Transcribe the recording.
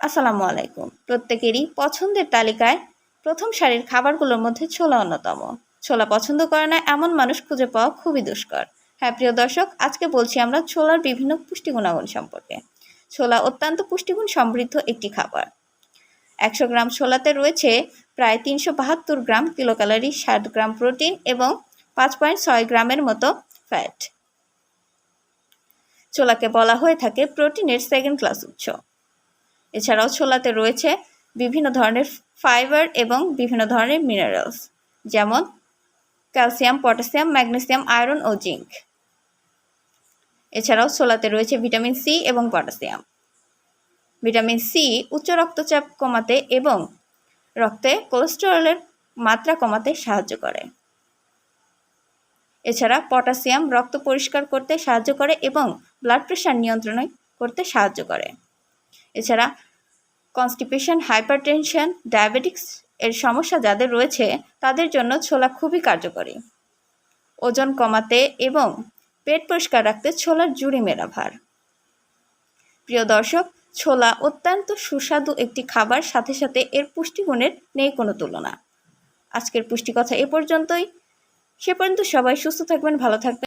আসসালামু আলাইকুম। প্রত্যেকেরই পছন্দের তালিকায় প্রথম সারির খাবারগুলোর মধ্যে ছোলা অন্যতম। ছোলা পছন্দ করে না এমন মানুষ খুঁজে পাওয়া খুবই দুষ্কর। হ্যাঁ প্রিয় দর্শক, আজকে বলছি আমরা ছোলার বিভিন্ন পুষ্টি গুণাগুণ সম্পর্কে। ছোলা অত্যন্ত পুষ্টিগুণ সমৃদ্ধ একটি খাবার। একশো গ্রাম ছোলাতে রয়েছে প্রায় তিনশো বাহাত্তর গ্রাম কিলোক্যালোরি, ষাট গ্রাম প্রোটিন এবং পাঁচ পয়েন্ট ছয় গ্রামের মতো ফ্যাট। ছোলাকে বলা হয়ে থাকে প্রোটিনের সেকেন্ড ক্লাস উৎস। এছাড়াও ছোলাতে রয়েছে বিভিন্ন ধরনের ফাইবার এবং বিভিন্ন ধরনের মিনারেলস যেমন ক্যালসিয়াম পটাশিয়াম ম্যাগনেসিয়াম আয়রন ও জিঙ্ক এছাড়াও ছোলাতে রয়েছে ভিটামিন সি এবং পটাশিয়াম ভিটামিন সি উচ্চ রক্তচাপ কমাতে এবং রক্তে কোলেস্টেরলের মাত্রা কমাতে সাহায্য করে। এছাড়া পটাশিয়াম রক্ত পরিষ্কার করতে সাহায্য করে এবং ব্লাড প্রেশার নিয়ন্ত্রণে করতে সাহায্য করে। এছাড়া কনস্টিপেশন হাইপারটেনশন ডায়াবেটিক্স এর সমস্যা যাদের রয়েছে, তাদের জন্য ছোলা খুবই কার্যকরী। ওজন কমাতে এবং পেট পরিষ্কার রাখতে ছোলার জুড়ি মেরা ভার প্রিয় দর্শক, ছোলা অত্যন্ত সুস্বাদু একটি খাবার, সাথে সাথে এর পুষ্টিগুণের নেই কোনো তুলনা। আজকের পুষ্টি কথা এ পর্যন্তই। সে পর্যন্ত সবাই সুস্থ থাকবেন, ভালো থাকবেন।